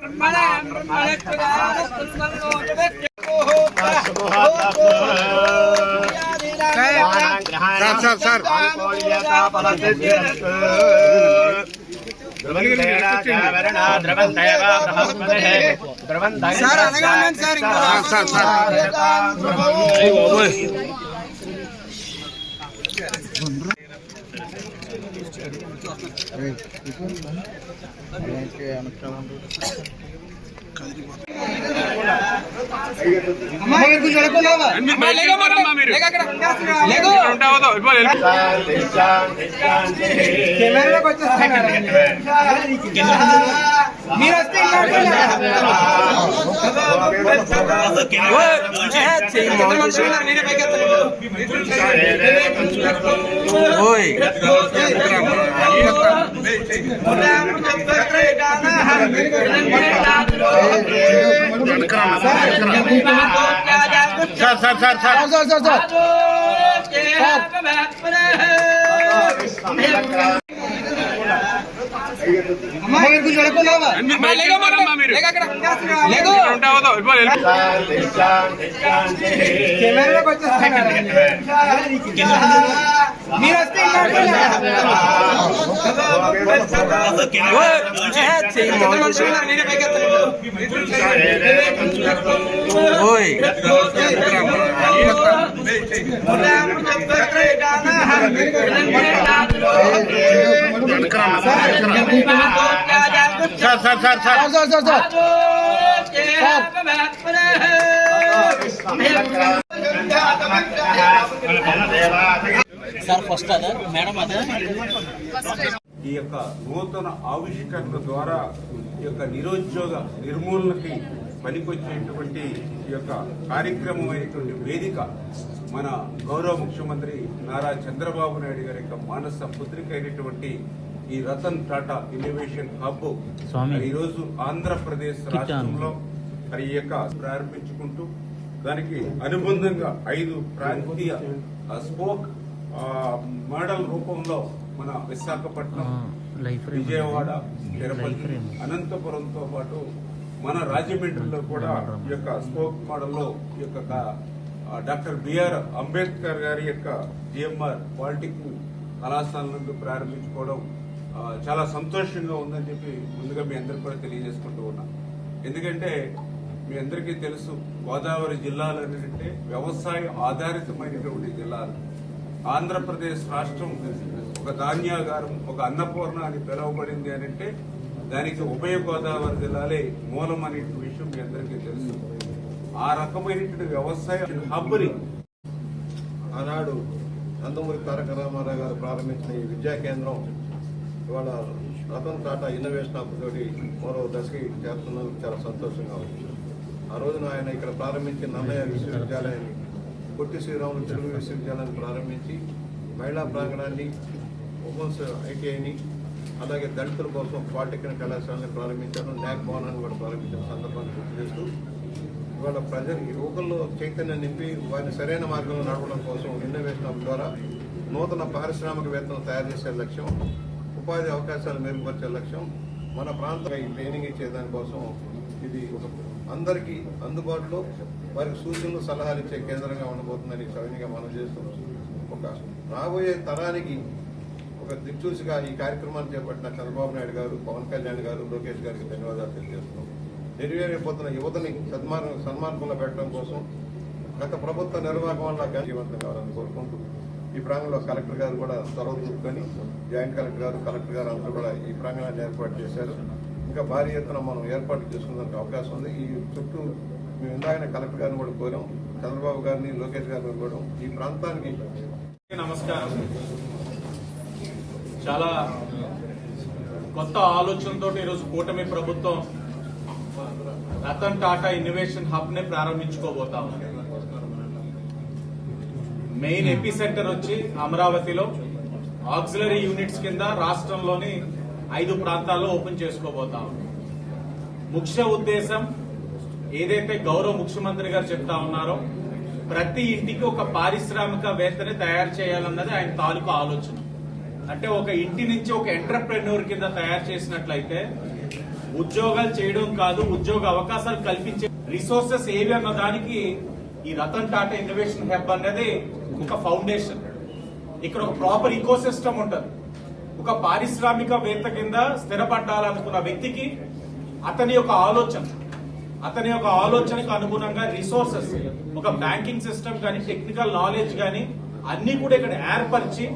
Hermana, hermana, hermana, hermana, sir sir sir sir अनगानन sir sir sir okay అనుకూలంగా మీరు వస్తే మీరే పైకి ఓయ్ సార్ సార్ ওই sir sir sir sir sir sir ఈ యొక్క నూతన ఆవిష్కరణ ద్వారా ఈ యొక్క నిరుద్యోగ నిర్మూలనకి పనికొచ్చేటువంటి ఈ యొక్క కార్యక్రమమైనటువంటి వేదిక మన గౌరవ ముఖ్యమంత్రి నారా చంద్రబాబు నాయుడు గారి యొక్క మానస పుత్రిక అయినటువంటి ఈ రతన్ టాటా ఇన్నోవేషన్ హబ్ ఈరోజు ఆంధ్రప్రదేశ్. రాష్ట్రంలో మరి ఈ యొక్క ప్రారంభించుకుంటూ దానికి అనుబంధంగా ఐదు ప్రాంతీయ స్పోక్ మోడల్ రూపంలో మన విశాఖపట్నం విజయవాడ తిరుపతి. అనంతపురంతో పాటు మన రాజమండ్రిలో కూడా ఈ యొక్క స్పోక్ మోడల్లో ఈ యొక్క డాక్టర్ బిఆర్ అంబేద్కర్ గారి యొక్క జిఎంఆర్ పాలిటెక్నిక్ కళాశాల నుండి ప్రారంభించుకోవడం చాలా సంతోషంగా ఉందని చెప్పి ముందుగా మీ అందరికీ కూడా తెలియజేసుకుంటూ ఉన్నాం. ఎందుకంటే మీ అందరికీ తెలుసు గోదావరి జిల్లాలు అంటే వ్యవసాయ ఆధారితమైనటువంటి జిల్లాలు. ఆంధ్రప్రదేశ్ రాష్ట్రం ఒక ధాన్యాగారం ఒక అన్నపూర్ణ అని పిలువబడింది అని అంటే దానికి ఉభయ గోదావరి జిల్లాలే మూలం అనే విషయం మీ అందరికీ తెలుసు. ఆ రకమైనటువంటి వ్యవసాయ హబ్బుని ఆనాడు నందమూరి తారక రామారావు గారు ప్రారంభించిన ఈ విద్యా కేంద్రం ఇవాళ రతన్ టాటా ఇన్నోవేషన్ హబ్ తోటి మరో దశకి చేస్తున్నందుకు చాలా సంతోషంగా ఉంది. ఆ రోజున ఆయన ఇక్కడ ప్రారంభించిన నన్నయ్య విశ్వవిద్యాలయాన్ని పొట్టి శ్రీరాములు తెలుగు విశ్వవిద్యాలయాన్ని ప్రారంభించి మహిళా ప్రాంగణాన్ని ఉమెన్స్ ఐటీఐని అలాగే దళితుల కోసం పాలిటెక్నిక్ కళాశాలని ప్రారంభించారు. న్యాక్ భవనాన్ని కూడా ప్రారంభించిన సందర్భాన్ని గుర్తు చేస్తూ ఇవాళ ప్రజలు యువకుల్లో చైతన్యం నింపి వారిని సరైన మార్గంలో నడవడం కోసం ఇన్నోవేషన్ ద్వారా నూతన పారిశ్రామికవేత్తలను తయారు చేసే లక్ష్యం ఉపాధి అవకాశాలు మెరుగుపరిచే లక్ష్యం మన ప్రాంతంలో ఈ ట్రైనింగ్ ఇచ్చే దానికోసం ఇది ఒక అందరికీ అందుబాటులో వారికి సూచనలు సలహాలు ఇచ్చే కేంద్రంగా ఉండబోతుందని సవినిగా మనం చేస్తున్నాం ఒక రాబోయే తరానికి ఒక దిక్చూసిగా ఈ కార్యక్రమాన్ని చేపట్టిన చంద్రబాబు నాయుడు గారు పవన్ కళ్యాణ్ గారు లోకేష్ గారికి ధన్యవాదాలు తెలియజేస్తున్నాం. నెరవేరైపోతున్న యువతని సన్మార్గం సన్మార్గంలో పెట్టడం కోసం గత ప్రభుత్వ నిర్వాహకం వల్ల జీవంతం కావాలని కోరుకుంటూ ఈ ప్రాంగంలో కలెక్టర్ గారు కూడా చొరవ చూసుకొని జాయింట్ కలెక్టర్ గారు కలెక్టర్ గారు అందరూ కూడా ఈ ప్రాంగణాన్ని ఏర్పాటు చేశారు. ఇంకా భారీ ఎత్తున మనం ఏర్పాటు చేసుకునేందుకు అవకాశం ఉంది. ఈ చుట్టూ మేము ఇందాకనే కలెక్టర్ గారిని కూడా కోరాం. చంద్రబాబు గారిని లోకేష్ గారిని కోరాం. ఈ ప్రాంతానికి నమస్కారం. చాలా కొత్త ఆలోచనతో ఈరోజు కూటమి ప్రభుత్వం రతన్ టాటా ఇన్నోవేషన్ హబ్ని ప్రారంభించుకోబోతా మెయిన్ ఎపి సెంటర్ వచ్చి అమరావతిలో ఆక్సిలరీ యూనిట్స్ కింద రాష్ట్రంలోని ఐదు ప్రాంతాల్లో ఓపెన్ చేసుకోబోతా. ముఖ్య ఉద్దేశం ఏదైతే గౌరవ ముఖ్యమంత్రి గారు చెప్తా ఉన్నారో ప్రతి ఇంటికి ఒక పారిశ్రామికవేత్తని తయారు చేయాలన్నది ఆయన తాలూకు ఆలోచన. అంటే ఒక ఇంటి నుంచి ఒక ఎంటర్ప్రెన్యూర్ కింద తయారు చేసినట్లయితే ఉద్యోగాలు చేయడం కాదు ఉద్యోగ అవకాశాలు కల్పించే రిసోర్సెస్ ఏవి అన్న దానికి ఈ రతన్ టాటా ఇన్నోవేషన్ హెబ్ అనేది ఒక ఫౌండేషన్. ఇక్కడ ఒక ప్రాపర్ ఈకోసిస్టమ్ ఉంటుంది. ఒక పారిశ్రామికవేత్త కింద స్థిరపడ్డాలనుకున్న వ్యక్తికి అతని యొక్క ఆలోచన అతని యొక్క ఆలోచనకు అనుగుణంగా రిసోర్సెస్ ఒక బ్యాంకింగ్ సిస్టమ్ కానీ టెక్నికల్ నాలెడ్జ్ కానీ అన్ని కూడా ఇక్కడ ఏర్పరిచి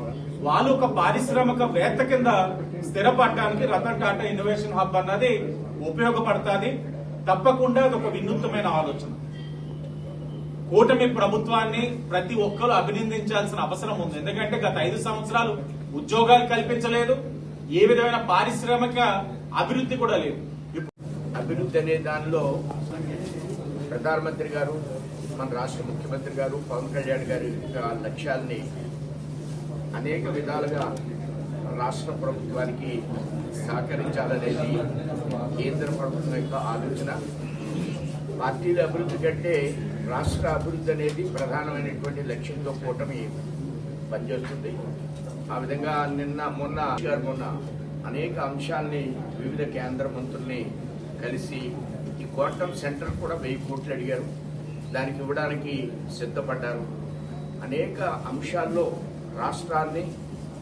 వాళ్ళు ఒక పారిశ్రామికవేత్త కింద స్థిరపడడానికి రతన్ టాటా ఇన్నోవేషన్ హబ్ అన్నది ఉపయోగపడుతుంది. తప్పకుండా అది ఒక వినూత్నమైన ఆలోచన. కూటమి ప్రభుత్వాన్ని ప్రతి ఒక్కరు అభినందించాల్సిన అవసరం ఉంది. ఎందుకంటే గత ఐదు సంవత్సరాలు ఉద్యోగాలు కల్పించలేదు ఏ విధమైన పారిశ్రామిక అభివృద్ధి కూడా లేదు. అభివృద్ధి అనే దానిలో ప్రధానమంత్రి గారు మన రాష్ట్ర ముఖ్యమంత్రి గారు పవన్ కళ్యాణ్ గారి యొక్క లక్ష్యాల్ని అనేక విధాలుగా రాష్ట్ర ప్రభుత్వానికి సహకరించాలనేది కేంద్ర ప్రభుత్వం యొక్క ఆలోచన. పార్టీల అభివృద్ధి కంటే రాష్ట్ర అభివృద్ధి అనేది ప్రధానమైనటువంటి లక్ష్యంతో కూటమి పనిచేస్తుంది. ఆ విధంగా నిన్న మొన్న గారు మొన్న అనేక అంశాల్ని వివిధ కేంద్ర మంత్రుల్ని కలిసి ఈ కోటం సెంటర్ కూడా వెయ్యి కోట్లు అడిగారు. దానికి ఇవ్వడానికి సిద్ధపడ్డారు. అనేక అంశాల్లో రాష్ట్రాన్ని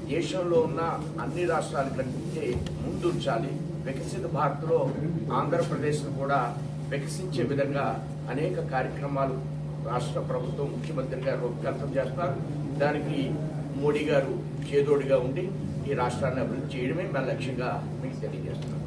దేశంలో ఉన్న అన్ని రాష్ట్రాల కంటే ముందుంచాలి. వికసిత భారత్లో ఆంధ్రప్రదేశ్ను కూడా వికసించే విధంగా అనేక కార్యక్రమాలు రాష్ట్ర ప్రభుత్వం ముఖ్యమంత్రి గారు రూపకల్పన చేస్తారు. దానికి మోడీ గారు చేదోడిగా ఉండి ఈ రాష్ట్రాన్ని అభివృద్ధి చేయడమే మన లక్ష్యంగా మీకు తెలియజేస్తున్నాం.